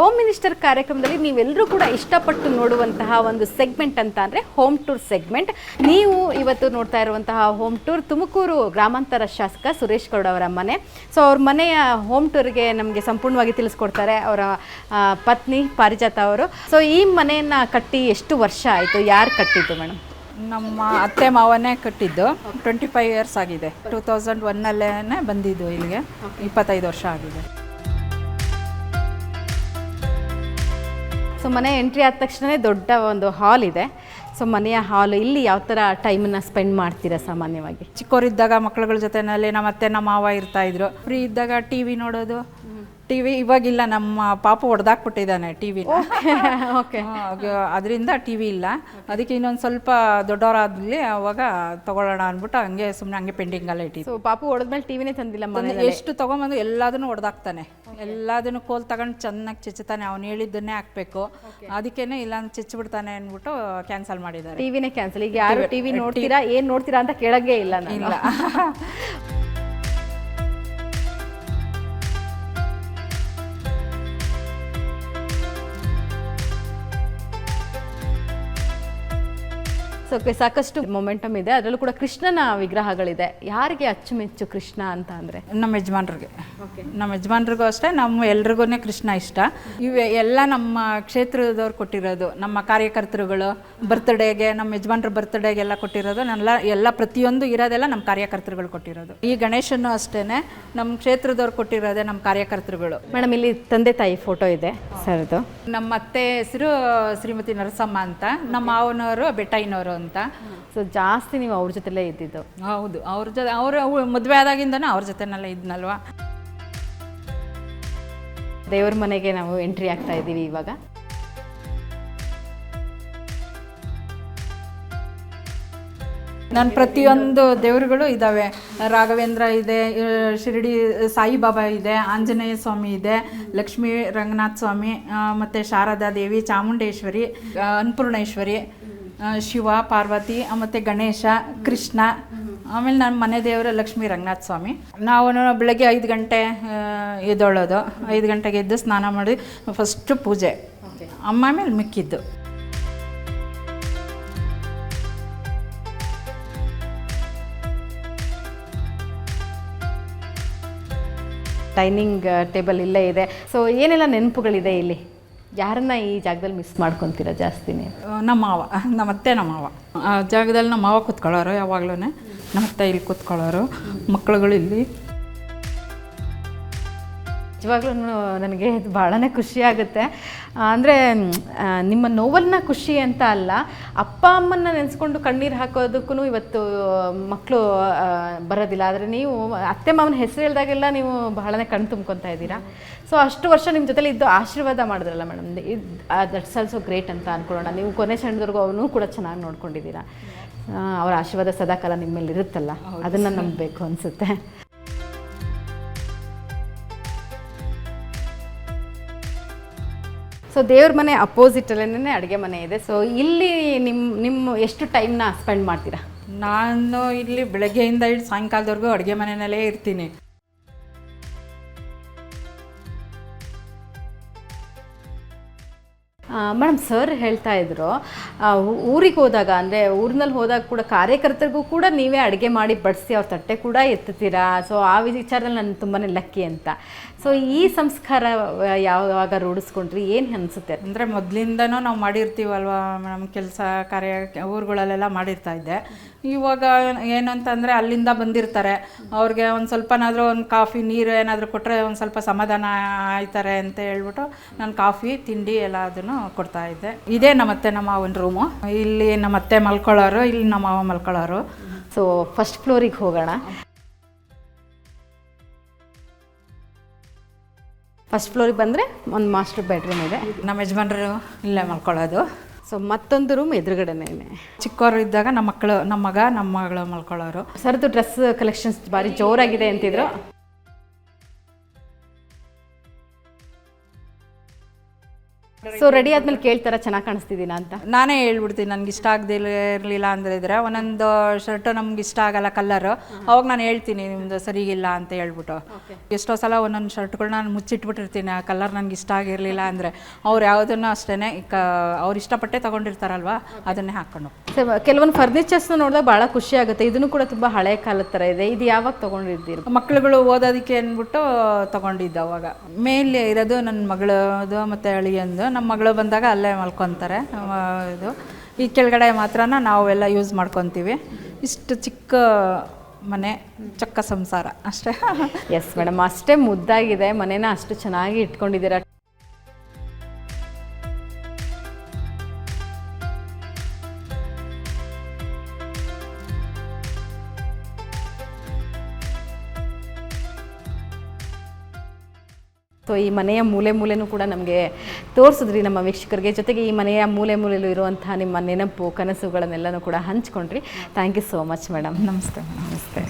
Home minister ಕಾರ್ಯಕ್ರಮದಲ್ಲಿ ನೀವೆಲ್ಲರೂ ಕೂಡ ಇಷ್ಟಪಟ್ಟು ನೋಡುವಂತಹ ಒಂದು ಸೆಗ್ಮೆಂಟ್ ಅಂತ ಅಂದರೆ ಹೋಮ್ ಟೂರ್ ಸೆಗ್ಮೆಂಟ್ ನೀವು ಇವತ್ತು ನೋಡ್ತಾ ಇರುವಂತಹ ಹೋಮ್ ಟೂರ್ ತುಮಕೂರು ಗ್ರಾಮಾಂತರ ಶಾಸಕ ಸುರೇಶ್ ಗೌಡ ಅವರ ಮನೆ. ಸೊ ಅವ್ರ ಮನೆಯ ಹೋಮ್ ಟೂರ್ಗೆ ನಮಗೆ ಸಂಪೂರ್ಣವಾಗಿ ತಿಳಿಸ್ಕೊಡ್ತಾರೆ ಅವರ ಪತ್ನಿ ಪಾರಿಜಾತ ಅವರು. ಸೊ ಈ ಮನೆಯನ್ನು ಕಟ್ಟಿ ಎಷ್ಟು ವರ್ಷ ಆಯಿತು? ಯಾರು ಕಟ್ಟಿದ್ದು ಮೇಡಮ್ ನಮ್ಮ ಅತ್ತೆ ಮಾವನೇ ಕಟ್ಟಿದ್ದು. ಟ್ವೆಂಟಿ ಫೈವ್ ಇಯರ್ಸ್ ಆಗಿದೆ. ಟೂ ತೌಸಂಡ್ ಒನ್ನಲ್ಲೇ ಬಂದಿದ್ದು ಇಲ್ಲಿಗೆ. ಇಪ್ಪತ್ತೈದು ವರ್ಷ ಆಗಿದೆ. ಸೊ ಮನೆ ಎಂಟ್ರಿ ಆದ ತಕ್ಷಣವೇ ದೊಡ್ಡ ಒಂದು ಹಾಲ್ ಇದೆ. ಸೊ ಮನೆಯ ಹಾಲು ಇಲ್ಲಿ ಯಾವ ಥರ ಟೈಮನ್ನು ಸ್ಪೆಂಡ್ ಮಾಡ್ತೀರಾ ಸಾಮಾನ್ಯವಾಗಿ? ಚಿಕ್ಕವರಿದ್ದಾಗ ಮಕ್ಕಳುಗಳ ಜೊತೆನಲ್ಲಿ ನಮ್ಮ ಅತ್ತೆ, ನಮ್ಮ ಮಾವ ಇರ್ತಾಯಿದ್ರು ಫ್ರೀ ಇದ್ದಾಗ ಟಿ ವಿ ನೋಡೋದು ಟಿ ವಿ ಇವಾಗಿಲ್ಲ ನಮ್ಮ ಪಾಪು ಹೊಡೆದಾಕ್ಬಿಟ್ಟಿದ್ದಾನೆ ಟಿ ವಿ ಓಕೆ ಅದರಿಂದ ಟಿವಿ ಇಲ್ಲ. ಅದಕ್ಕೆ ಇನ್ನೊಂದು ಸ್ವಲ್ಪ ದೊಡ್ಡವರಾದ್ಲಿ ಅವಾಗ ತಗೊಳ್ಳೋಣ ಅಂದ್ಬಿಟ್ಟು ಹಂಗೆ ಸುಮ್ಮನೆ ಹಂಗೆ ಪೆಂಡಿಂಗಲ್ಲೇ ಇಟ್ಟಿದ್ದು ಪಾಪು ಹೊಡೆದ್ಮೇಲೆ ಟಿವಿನೇ ತಂದಿಲ್ಲ ಮನೆ ಎಷ್ಟು ತಗೊಂಬಂದು ಎಲ್ಲದನ್ನು ಹೊಡೆದಾಕ್ತಾನೆ. ಎಲ್ಲದನ್ನು ಕೋಲ್ ತಗೊಂಡು ಚೆನ್ನಾಗಿ ಚಿಚ್ಚುತ್ತಾನೆ. ಅವ್ನು ಹೇಳಿದ್ದನ್ನೇ ಹಾಕ್ಬೇಕು. ಅದಕ್ಕೇನೆ ಇಲ್ಲ ಚಚ್ಚಿಬಿಡ್ತಾನೆ ಅಂದ್ಬಿಟ್ಟು ಕ್ಯಾನ್ಸಲ್ ಮಾಡಿದ್ದಾರೆ. ಟಿವಿನೇ ಕ್ಯಾನ್ಸಲ್. ಈಗ ಯಾರು ಟಿವಿ ನೋಡ್ತೀರಾ ಏನು ನೋಡ್ತೀರಾ ಅಂತ ಕೇಳಂಗೇ ಇಲ್ಲ ನಾನು. ಇಲ್ಲ. ಸೊ ಸಾಕಷ್ಟು ಮೊಮೆಂಟಮ್ ಇದೆ. ಅದರಲ್ಲೂ ಕೂಡ ಕೃಷ್ಣನ ವಿಗ್ರಹಗಳಿದೆ. ಯಾರಿಗೆ ಅಚ್ಚುಮೆಚ್ಚು ಕೃಷ್ಣ ಅಂತ ಅಂದರೆ? ನಮ್ಮ ಯಜಮಾನ್ರಿಗೆ. ನಮ್ಮ ಯಜಮಾನ್ರಿಗೂ ಅಷ್ಟೇ ನಮ್ಮ ಎಲ್ರಿಗೂ ಕೃಷ್ಣ ಇಷ್ಟ. ಇವೆ ಎಲ್ಲ ನಮ್ಮ ಕ್ಷೇತ್ರದವ್ರು ಕೊಟ್ಟಿರೋದು. ನಮ್ಮ ಕಾರ್ಯಕರ್ತರುಗಳು ಬರ್ತ್ಡೇಗೆ ನಮ್ಮ ಯಜಮಾನ್ರ ಬರ್ತ್ಡೇಗೆಲ್ಲ ಕೊಟ್ಟಿರೋದು. ನನ್ನ ಎಲ್ಲ ಪ್ರತಿಯೊಂದು ಇರೋದೆಲ್ಲ ನಮ್ಮ ಕಾರ್ಯಕರ್ತರುಗಳು ಕೊಟ್ಟಿರೋದು. ಈ ಗಣೇಶನು ಅಷ್ಟೇ ನಮ್ಮ ಕ್ಷೇತ್ರದವ್ರು ಕೊಟ್ಟಿರೋದೇ ನಮ್ಮ ಕಾರ್ಯಕರ್ತರುಗಳು. ಮೇಡಮ್ ಇಲ್ಲಿ ತಂದೆ ತಾಯಿ ಫೋಟೋ ಇದೆ ಸರ್ ಅದು ನಮ್ಮ ಅತ್ತೆ ಹೆಸರು ಶ್ರೀಮತಿ ನರಸಮ್ಮ ಅಂತ. ನಮ್ಮ ಮಾವನವರು ಬೆಟ್ಟಯ್ಯನವರು ಅಂತ. ಸೊ ಜಾಸ್ತಿ ನೀವು ಅವ್ರ ಜೊತೆಲೇ ಇದ್ದಿದ್ದು. ಹೌದು. ಅವ್ರ ಜೊತೆ ಅವ್ರ ಮದುವೆ ಆದಾಗಿಂದನೂ ಅವ್ರ ಜೊತೆನೆಲ್ಲ ಇದ್ನಲ್ವಾ? ದೇವ್ರ ಮನೆಗೆ ನಾವು ಎಂಟ್ರಿ ಆಗ್ತಾ ಇದ್ದೀವಿ ಇವಾಗ. ನಾನು ಪ್ರತಿಯೊಂದು ದೇವರುಗಳು ಇದ್ದಾವೆ ರಾಘವೇಂದ್ರ ಇದೆ ಶಿರಡಿ ಸಾಯಿಬಾಬಾ ಇದೆ ಆಂಜನೇಯ ಸ್ವಾಮಿ ಇದೆ ಲಕ್ಷ್ಮೀ ರಂಗನಾಥ ಸ್ವಾಮಿ ಮತ್ತು ಶಾರದಾ ದೇವಿ ಚಾಮುಂಡೇಶ್ವರಿ ಅನ್ನಪೂರ್ಣೇಶ್ವರಿ ಶಿವ ಪಾರ್ವತಿ ಮತ್ತು ಗಣೇಶ ಕೃಷ್ಣ ಆಮೇಲೆ ನನ್ನ ಮನೆ ದೇವರು ಲಕ್ಷ್ಮೀ ರಂಗನಾಥ ಸ್ವಾಮಿ. ನಾವು ಬೆಳಗ್ಗೆ ಐದು ಗಂಟೆ ಎದ್ದೊಳ್ಳೋದು ಎದ್ದೇಳೋದು. ಐದು ಗಂಟೆಗೆ ಎದ್ದು ಸ್ನಾನ ಮಾಡಿ ಫಸ್ಟು ಪೂಜೆ. ಅಮ್ಮ ಮೇಲೆ ಮಿಕ್ಕಿದ್ದು. ಡೈನಿಂಗ್ ಟೇಬಲ್ ಇಲ್ಲೇ ಇದೆ. ಸೊ ಏನೆಲ್ಲ ನೆನಪುಗಳಿದೆ ಇಲ್ಲಿ? ಯಾರನ್ನ ಈ ಜಾಗದಲ್ಲಿ ಮಿಸ್ ಮಾಡ್ಕೊತೀರಾ ಜಾಸ್ತಿ ನಮ್ಮ ಮಾವ, ನಮ್ಮ ಅತ್ತೆ, ನಮ್ಮ ಮಾವ. ಆ ಜಾಗದಲ್ಲಿ ನಮ್ಮ ಮಾವ ಕೂತ್ಕೊಳ್ಳೋರು ಯಾವಾಗ್ಲೂ ನಮ್ಮ ಅತ್ತೆ ಇಲ್ಲಿ ಕೂತ್ಕೊಳ್ಳೋರು. ಮಕ್ಕಳುಗಳು ಇಲ್ಲಿ ನಿಜವಾಗ್ಲೂ ನನಗೆ ಇದು ಭಾಳನೇ ಖುಷಿ ಆಗುತ್ತೆ. ಅಂದರೆ ನಿಮ್ಮ ನೋವನ್ನ ಖುಷಿ ಅಂತ ಅಲ್ಲ ಅಪ್ಪ ಅಮ್ಮನ್ನ ನೆನೆಸ್ಕೊಂಡು ಕಣ್ಣೀರು ಹಾಕೋದಕ್ಕೂ ಇವತ್ತು ಮಕ್ಕಳು ಬರೋದಿಲ್ಲ. ಆದರೆ ನೀವು ಅತ್ತೆ ಮಾವನ ಹೆಸರು ಹೇಳಿದಾಗೆಲ್ಲ ನೀವು ಬಹಳನೇ ಕಣ್ಣು ತುಂಬ್ಕೊತಾ ಇದ್ದೀರಾ. ಸೊ ಅಷ್ಟು ವರ್ಷ ನಿಮ್ಮ ಜೊತೆಲಿ ಇದ್ದು ಆಶೀರ್ವಾದ ಮಾಡಿದ್ರಲ್ಲ ಮೇಡಮ್? ದಟ್ಸ್ ಆಲ್ಸೋ ಗ್ರೇಟ್ ಅಂತ ಅಂದ್ಕೊಳ್ಳೋಣ ನೀವು ಕೊನೆ ಕ್ಷಣದವರೆಗೂ ಅವನು ಕೂಡ ಚೆನ್ನಾಗಿ ನೋಡ್ಕೊಂಡಿದ್ದೀರಾ. ಅವರ ಆಶೀರ್ವಾದ ಸದಾಕಾಲ ನಿಮ್ಮಲ್ಲಿ ಮೇಲೆ ಇರುತ್ತಲ್ಲ ಅದನ್ನು ನಂಬಬೇಕು ಅನಿಸುತ್ತೆ. ಸೊ ದೇವ್ರ ಮನೆ ಅಪೋಸಿಟಲ್ಲೇ ಅಡುಗೆ ಮನೆ ಇದೆ. ಸೊ ಇಲ್ಲಿ ನಿಮ್ಮ ನಿಮ್ಮ ಎಷ್ಟು ಟೈಮ್ನ ಸ್ಪೆಂಡ್ ಮಾಡ್ತೀರಾ? ನಾನು ಇಲ್ಲಿ ಬೆಳಗ್ಗೆಯಿಂದ ಹಿಡಿದು ಸಾಯಂಕಾಲದವರೆಗೂ ಅಡುಗೆ ಮನೆಯಲ್ಲೇ ಇರ್ತೀನಿ. ಮೇಡಮ್, ಸರ್ ಹೇಳ್ತಾ ಇದ್ರು ಊರಿಗೆ ಹೋದಾಗ, ಅಂದರೆ ಊರಿನಲ್ಲಿ ಹೋದಾಗ ಕೂಡ ಕಾರ್ಯಕರ್ತರಿಗೂ ಕೂಡ ನೀವೇ ಅಡುಗೆ ಮಾಡಿ ಬಡಿಸಿ ಅವ್ರ ತಟ್ಟೆ ಕೂಡ ಎತ್ತುತ್ತೀರಾ? ಸೊ ಆ ವಿಚಾರದಲ್ಲಿ ನಾನು ತುಂಬಾ ಲಕ್ಕಿ ಅಂತ. ಸೊ ಈ ಸಂಸ್ಕಾರ ಯಾವಾಗ ರೂಢಿಸ್ಕೊಂಡ್ರಿ? ಏನು ಅನಿಸುತ್ತೆ? ಅಂದರೆ ಮೊದಲಿಂದನೂ ನಾವು ಮಾಡಿರ್ತೀವಲ್ವ ಮೇಡಮ್, ಕೆಲಸ ಕಾರ್ಯ, ಊರುಗಳಲ್ಲೆಲ್ಲ ಮಾಡಿರ್ತಾ ಇದ್ದೆ. ಇವಾಗ ಏನಂತಂದರೆ ಅಲ್ಲಿಂದ ಬಂದಿರ್ತಾರೆ. ಅವ್ರಿಗೆ ಒಂದು ಸ್ವಲ್ಪನಾದರೂ ಒಂದು ಕಾಫಿ, ನೀರು ಏನಾದರೂ ಕೊಟ್ಟರೆ ಒಂದು ಸ್ವಲ್ಪ ಸಮಾಧಾನ ಆಯ್ತಾರೆ ಅಂತ ಹೇಳ್ಬಿಟ್ಟು ನಾನು ಕಾಫಿ, ತಿಂಡಿ ಎಲ್ಲ ಅದನ್ನು ಕೊಡ್ತಾ ಇದ್ದೆ. ಇದೇ ನಮ್ಮತ್ತೆ ನಮ್ಮ ಮಾವನ ರೂಮು ಇಲ್ಲಿ ನಮ್ಮ ಅತ್ತೆ ಮಲ್ಕೊಳ್ಳೋರು ಇಲ್ಲಿ ನಮ್ಮ ಮಾವ ಮಲ್ಕೊಳ್ಳೋರು. ಸೊ ಫಸ್ಟ್ ಫ್ಲೋರಿಗೆ ಹೋಗೋಣ. ಫಸ್ಟ್ ಫ್ಲೋರಿಗೆ ಬಂದರೆ ಒಂದು ಮಾಸ್ಟರ್ ಬೆಡ್ರೂಮ್ ಇದೆ. ನಮ್ಮ ಯಜಮಾನ್ರು ಇಲ್ಲೇ ಮಲ್ಕೊಳ್ಳೋದು. ಸೊ ಮತ್ತೊಂದು ರೂಮ್ ಎದುರುಗಡೆನೇ ಚಿಕ್ಕವರು ಇದ್ದಾಗ ನಮ್ಮ ಮಕ್ಕಳು ನಮ್ಮ ಮಗ ನಮ್ಮ ಮಗಳು ಮಲ್ಕೊಳ್ಳೋರು. ಸರ್ದು ಡ್ರೆಸ್ ಕಲೆಕ್ಷನ್ಸ್ ಭಾರಿ ಜೋರಾಗಿದೆ ಅಂತಿದ್ರು. ಸೊ ರೆಡಿ ಆದ್ಮೇಲೆ ಕೇಳ್ತಾರ ಚೆನ್ನಾಗಿ ಕಾಣಿಸ್ತಿದ್ದೀನ ಅಂತ? ನಾನೇ ಹೇಳ್ಬಿಡ್ತೀನಿ ನನಗೆ ಇಷ್ಟ ಆಗದೆ ಇರಲಿಲ್ಲ ಅಂದ್ರೆ ಇದ್ರೆ. ಒಂದೊಂದು ಶರ್ಟ್ ನಮ್ಗೆ ಇಷ್ಟ ಆಗಲ್ಲ ಕಲರ್ ಅವಾಗ ನಾನು ಹೇಳ್ತೀನಿ ನಿಮ್ದು ಸರಿಗಿಲ್ಲ ಅಂತ ಹೇಳ್ಬಿಟ್ಟು. ಎಷ್ಟೋ ಸಲ ಒಂದೊಂದು ಶರ್ಟ್ಗಳು ನಾನು ಮುಚ್ಚಿಟ್ಬಿಟ್ಟಿರ್ತೀನಿ ಆ ಕಲರ್ ನನಗೆ ಇಷ್ಟ ಆಗಿರಲಿಲ್ಲ ಅಂದರೆ. ಅವ್ರು ಯಾವುದನ್ನು ಅಷ್ಟೇ ಕ ಅವ್ರು ಇಷ್ಟಪಟ್ಟೆ ತಗೊಂಡಿರ್ತಾರಲ್ವಾ ಅದನ್ನೇ ಹಾಕೊಂಡು. ಕೆಲವೊಂದು ಫರ್ನಿಚರ್ಸ್ನ ನೋಡಿದಾಗ ಭಾಳ ಖುಷಿ ಆಗುತ್ತೆ. ಇದನ್ನು ಕೂಡ ತುಂಬ ಹಳೆ ಕಾಲದ ಥರ ಇದೆ. ಇದು ಯಾವಾಗ ತೊಗೊಂಡಿದ್ದೀರಿ? ಮಕ್ಳುಗಳು ಓದೋದಕ್ಕೆ ಅಂದ್ಬಿಟ್ಟು ತೊಗೊಂಡಿದ್ದೆ ಅವಾಗ. ಮೇಲೆ ಇರೋದು ನನ್ನ ಮಗಳದು ಮತ್ತು ಅಳಿಯಂದು. ನಮ್ಮ ಮಗಳು ಬಂದಾಗ ಅಲ್ಲೇ ಮಲ್ಕೊತಾರೆ. ಇದು, ಈ ಕೆಳಗಡೆ ಮಾತ್ರ ನಾವೆಲ್ಲ ಯೂಸ್ ಮಾಡ್ಕೊತೀವಿ. ಇಷ್ಟು ಚಿಕ್ಕ ಮನೆ, ಚಕ್ಕ ಸಂಸಾರ. ಅಷ್ಟೇ. ಎಸ್ ಮೇಡಮ್ ಅಷ್ಟೇ ಮುದ್ದಾಗಿದೆ. ಮನೇನ ಅಷ್ಟು ಚೆನ್ನಾಗಿ ಇಟ್ಕೊಂಡಿದ್ದೀರಾ? ಸೊ ಈ ಮನೆಯ ಮೂಲೆ ಮೂಲೆನೂ ಕೂಡ ನಮಗೆ ತೋರಿಸಿದ್ರಿ ನಮ್ಮ ವೀಕ್ಷಕರಿಗೆ. ಜೊತೆಗೆ ಈ ಮನೆಯ ಮೂಲೆ ಮೂಲೆಯಲ್ಲೂ ಇರುವಂತಹ ನಿಮ್ಮ ನೆನಪು, ಕನಸುಗಳನ್ನೆಲ್ಲನೂ ಕೂಡ ಹಂಚ್ಕೊಂಡ್ರಿ. Thank you so much madam ನಮಸ್ತೆ. ನಮಸ್ತೆ.